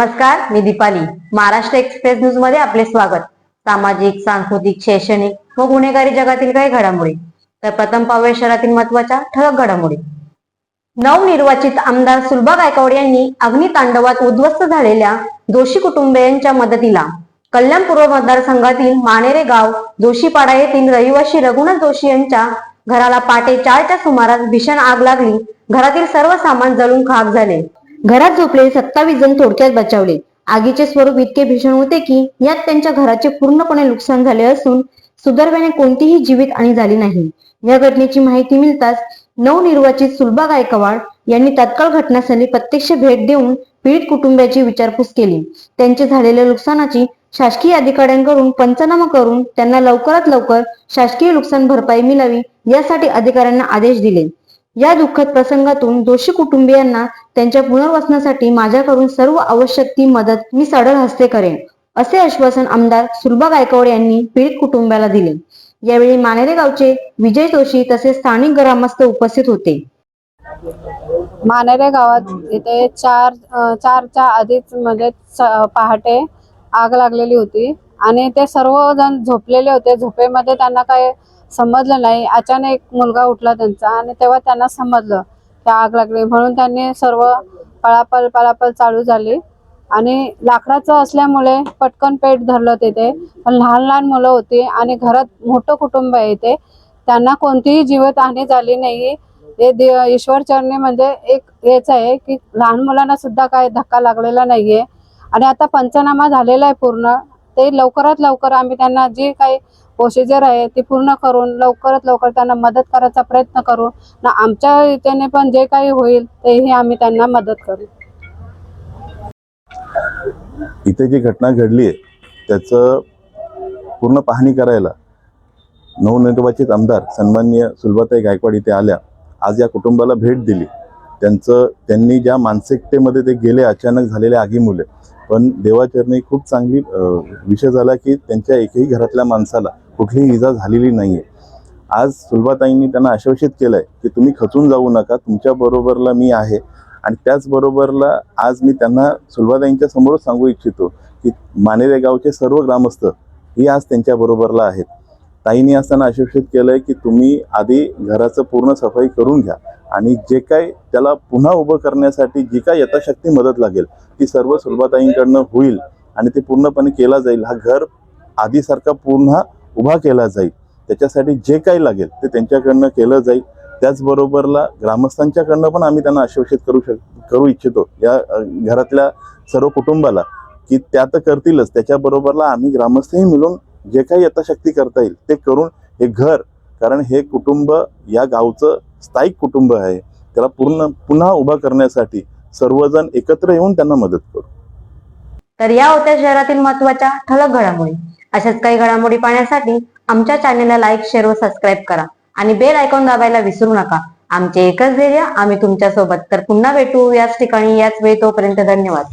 नमस्कार मी दीपाली. महाराष्ट्र एक्सप्रेस न्यूजमध्ये आपले स्वागत. सामाजिक सांस्कृतिक शैक्षणिक व गुन्हेगारी जगातील काही घडामोडी. तर प्रथम पाहूया शहरातील महत्त्वाच्या ठळक घडामोडी. नवनिर्वाचित आमदार सुलभा गायकवाड यांनी अग्नितांडवात उद्ध्वस्त झालेल्या दोषी कुटुंबियांच्या मदतीला कल्याण पूर्व मतदारसंघातील मानेरे गाव जोशीपाडा येथील रहिवासी रघुनाथ जोशी यांच्या घराला पाटे चारच्या सुमारास भीषण आग लागली. घरातील सर्व सामान जळून खाक झाले. घरात झोपलेले सत्तावीस जण थोडक्यात बचावले. आगीचे स्वरूप इतके भीषण होते की यात त्यांच्या घराचे पूर्णपणे नुकसान झाले असून सुदैवाने कोणतीही जीवितहानी झाली नाही. या घटनेची माहिती मिळताच नवनिर्वाचित सुलभा गायकवाड यांनी तत्काळ घटनास्थळी प्रत्यक्ष भेट देऊन पीडित कुटुंबियाची विचारपूस केली. त्यांचे झालेल्या नुकसानाची शासकीय अधिकाऱ्यांकडून पंचनामा करून त्यांना लवकरात लवकर शासकीय नुकसान भरपाई मिळावी यासाठी अधिकाऱ्यांना आदेश दिले. या दुःखद प्रसंगातून दोषी कुटुंबियांना त्यांच्या पुनर्वसनासाठी माझ्याकडून सर्व आवश्यक ती मदत मी सडळ हस्ते करेन असे आश्वासन आमदार सुलभा गायकवाड यांनी पीडित कुटुंबाला दिले. यावेळी मानेरे गावचे विजय जोशी तसेच स्थानिक ग्रामस्थ उपस्थित होते. मानेरे गावात इथे चार चारच्या आधीच म्हणजे पहाटे आग लागलेली होती. आणि ते सर्वजण झोपलेले होते. झोपेमध्ये त्यांना काय समजलं नाही. अचानक एक मुलगा उठला त्यांचा आणि तेव्हा त्यांना समजलं. की आग लागली. म्हणून त्यांनी सर्व पळापळ पळापळ चालू झाली. आणि लाकडाचं असल्यामुळे पटकन पेट धरलं तिथे. पण लहान लहान मुलं होती आणि घरात मोठं कुटुंब आहे ते. त्यांना कोणतीही जीवितहानी झाली नाही. हे दे- ईश्वर चरणी म्हणजे एक हेच आहे की लहान मुलांना सुद्धा काय धक्का लागलेला नाहीये. आणि आता पंचनामा झालेला आहे पूर्ण. ते लवकरात लवकर आम्ही त्यांना जे काही प्रोसिजर आहे ती पूर्ण करून लवकरात लवकर त्यांना मदत करायचा प्रयत्न करू. ना आमच्या याच्याने पण जे काही होईल तेही आम्ही त्यांना मदत करू. इथे जी घटना घडली आहे त्याचं पूर्ण पाहणी करायला नवनिर्वाचित आमदार सन्माननीय सुलभाताई गायकवाड इथे आल्या. आज या कुटुंबाला भेट दिली. त्यांचं त्यांनी ज्या मानसिकतेमध्ये ते गेले अचानक झालेल्या आगीमुळे पण देवाचरणी खूप चांगली विषय झाला की त्यांच्या एकही घरातल्या माणसाला कुठलीही इजा झालेली नाही आहे आज सुलभाताईंनी त्यांना आश्वासित केलं आहे की तुम्ही खचून जाऊ नका तुमच्या बरोबरला मी आहे आणि त्याचबरोबरला आज मी त्यांना सुलभाताईंच्या समोरच सांगू इच्छितो की मानेरे गावचे सर्व ग्रामस्थ ही आज त्यांच्या बरोबरला आहेत. ताईंनी असताना आश्वासित केलंय की तुम्ही आधी घराचं पूर्ण सफाई करून घ्या आणि जे काय त्याला पुन्हा उभं करण्यासाठी जी काय यथाशक्ती मदत लागेल ती सर्व सुलभाताईंकडनं होईल आणि ते पूर्णपणे केला जाईल. हा घर आधीसारखा पुन्हा उभा केला जाईल. त्याच्यासाठी जे काही लागेल ते त्यांच्याकडनं केलं जाईल. त्याचबरोबरला ग्रामस्थांच्याकडनं पण आम्ही त्यांना आश्वासित करू शक करू इच्छितो. या घरातल्या सर्व कुटुंबाला की त्या तर करतीलच. त्याच्याबरोबरला आम्ही ग्रामस्थही मिळून जे काही यथाशक्ती करता येईल ते करून हे घर कारण हे कुटुंब या गावचं स्थायिक कुटुंब आहे त्याला पूर्ण पुन्हा उभा करण्यासाठी सर्वजण एकत्र येऊन त्यांना मदत करू. तर या होत्या शहरातील महत्त्वाच्या ठळक घडामोडी. अशाच काही घडामोडी पाहण्यासाठी आमच्या चॅनेलला लाईक शेअर व सबस्क्राईब करा आणि बेल आयकॉन दाबायला विसरू नका. आमचे एकच ध्येय आम्ही तुमच्यासोबत तर पुन्हा भेटू याच ठिकाणी याच वेळी तोपर्यंत धन्यवाद.